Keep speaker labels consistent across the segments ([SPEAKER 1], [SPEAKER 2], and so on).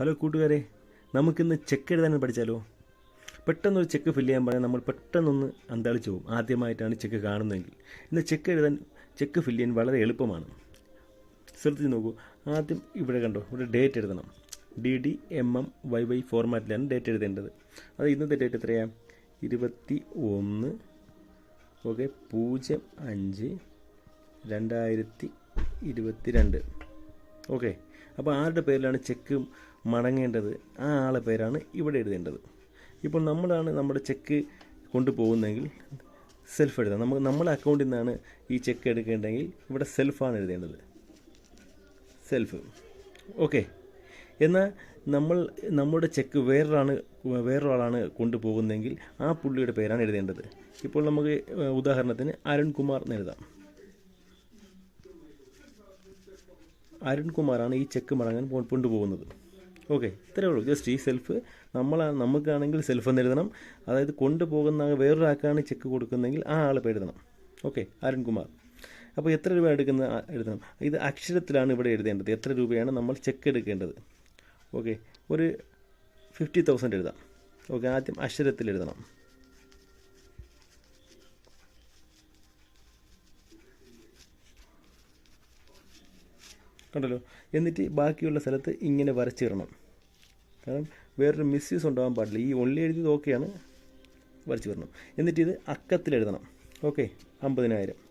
[SPEAKER 1] Hello കൂട്ടുകാരെ നമുക്കിന്ന് check എഴുതാൻ പഠിച്ചാലോ? പെട്ടെന്നൊരു ചെക്ക് ഫില്ല് ചെയ്യാൻ പറഞ്ഞാൽ നമ്മൾ പെട്ടെന്നൊന്ന് അന്താളിച്ച് പോകും. ആദ്യമായിട്ടാണ് ചെക്ക് കാണുന്നതെങ്കിൽ. ഇന്ന് ചെക്ക് എഴുതാൻ ചെക്ക് ഫില്ല് ചെയ്യാൻ വളരെ എളുപ്പമാണ്. ശ്രദ്ധിച്ച് നോക്കൂ. ആദ്യം ഇവിടെ കണ്ടോ ഇവിടെ ഡേറ്റ് എഴുതണം. D D M M Y Y ഫോർമാറ്റിലാണ് date എഴുതേണ്ടത്. അത് ഇന്നത്തെ ഡേറ്റ് എത്രയാണ് ഇരുപത്തി ഒന്ന് ഓക്കെ പൂജ്യം അഞ്ച് രണ്ടായിരത്തി ഇരുപത്തി രണ്ട് ഓക്കെ അപ്പോൾ ആരുടെ പേരിലാണ് ചെക്ക് മടങ്ങേണ്ടത്? ആ ആളെ പേരാണ് ഇവിടെ എഴുതേണ്ടത്. ഇപ്പോൾ നമ്മളാണ് നമ്മുടെ ചെക്ക് കൊണ്ടുപോകുന്നതെങ്കിൽ സെൽഫ് എഴുതാം. നമുക്ക് നമ്മുടെ അക്കൗണ്ടിൽ നിന്നാണ് ഈ ചെക്ക് എടുക്കേണ്ടതെങ്കിൽ ഇവിടെ സെൽഫാണ് എഴുതേണ്ടത്. സെൽഫ് ഓക്കെ എന്നാൽ നമ്മൾ നമ്മുടെ ചെക്ക് വേറൊരാണ് വേറൊരാളാണ് കൊണ്ടുപോകുന്നതെങ്കിൽ ആ പുള്ളിയുടെ പേരാണ് എഴുതേണ്ടത്. ഇപ്പോൾ നമുക്ക് ഉദാഹരണത്തിന് അരുൺകുമാർ എന്ന് എഴുതാം. അരുൺകുമാറാണ് ഈ ചെക്ക് മടങ്ങാൻ കൊണ്ടുപോകുന്നത്. ഓക്കെ ഇത്രയേ ഉള്ളൂ. ജസ്റ്റ് ഈ സെൽഫ് നമ്മൾ നമുക്കാണെങ്കിൽ സെൽഫ് എന്ന് എഴുതണം. അതായത് കൊണ്ടുപോകുന്ന വേറൊരാൾക്കാണ് ചെക്ക് കൊടുക്കുന്നതെങ്കിൽ ആ പേര് എഴുതണം. ഓക്കെ അരുൺകുമാർ. അപ്പോൾ എത്ര രൂപ എടുക്കുന്ന എഴുതണം. ഇത് അക്ഷരത്തിലാണ് ഇവിടെ എഴുതേണ്ടത്. എത്ര രൂപയാണ് നമ്മൾ ചെക്ക് എടുക്കേണ്ടത്? ഓക്കെ ഒരു ഫിഫ്റ്റി തൗസൻഡ് എഴുതാം. ഓക്കെ ആദ്യം അക്ഷരത്തിൽ എഴുതണം. കണ്ടല്ലോ? എന്നിട്ട് ബാക്കിയുള്ള സ്ഥലത്ത് ഇങ്ങനെ വരച്ചിടണം. കാരണം വേറൊരു മിസ്യൂസ് ഉണ്ടാകാൻ പാടില്ല. ഈ ഒള്ളി എഴുതിയത് ഓക്കെയാണ് വരച്ച് വരണം. എന്നിട്ട് ഇത് അക്കത്തിൽ എഴുതണം. ഓക്കെ അമ്പതിനായിരം.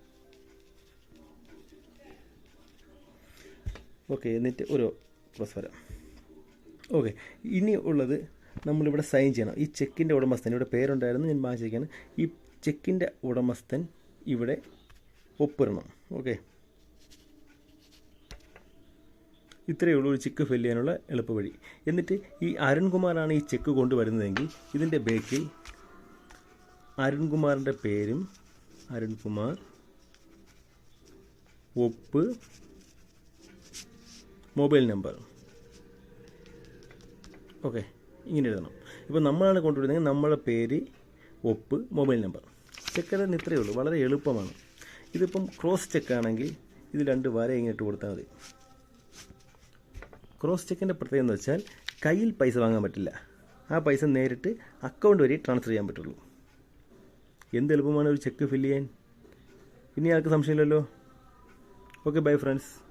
[SPEAKER 1] ഓക്കെ എന്നിട്ട് ഒരു പ്ലസ് വരാം. ഓക്കെ ഇനി ഉള്ളത് നമ്മളിവിടെ സൈൻ ചെയ്യണം. ഈ ചെക്കിന്റെ ഉടമസ്ഥൻ ഇവിടെ പേരുണ്ടായിരുന്നു ഞാൻ വാങ്ങിച്ചിരിക്കുകയാണ് ഈ ചെക്കിന്റെ ഉടമസ്ഥൻ ഇവിടെ ഒപ്പിടണം. ഓക്കെ ഇത്രയേ ഉള്ളൂ ഒരു ചെക്ക് ഫില്ല് ചെയ്യാനുള്ള എളുപ്പവഴി എന്നിട്ട് ഈ അരുൺകുമാറാണ് ഈ ചെക്ക് കൊണ്ടുവരുന്നതെങ്കിൽ ഇതിന്റെ ബേക്കിൽ അരുൺകുമാറിന്റെ പേരും അരുൺകുമാർ ഒപ്പ് മൊബൈൽ നമ്പർ. ഓക്കെ ഇങ്ങനെ എഴുതണം. ഇപ്പോൾ നമ്മളാണ് കൊണ്ടുവരുന്നതെങ്കിൽ നമ്മളെ പേര് ഒപ്പ് മൊബൈൽ നമ്പർ. ചെക്ക് എഴുതാൻ ഇത്രയേ ഉള്ളൂ വളരെ എളുപ്പമാണ്. ഇതിപ്പം ക്രോസ് ചെക്ക് ആണെങ്കിൽ ഇത് രണ്ട് വര ഇങ്ങോട്ട് കൊടുത്താൽ മതി. ക്രോസ് ചെക്കിന്റെ പ്രത്യേകത എന്ന് വെച്ചാൽ കയ്യിൽ പൈസ വാങ്ങാൻ പറ്റില്ല. ആ പൈസ നേരിട്ട് അക്കൗണ്ട് വഴി ട്രാൻസ്ഫർ ചെയ്യാൻ പറ്റുള്ളൂ. എന്ത് എളുപ്പമാണ് ഒരു ചെക്ക് ഫില്ല് ചെയ്യാൻ? ഇനി ആൾക്ക് സംശയമില്ലല്ലോ. Okay bye friends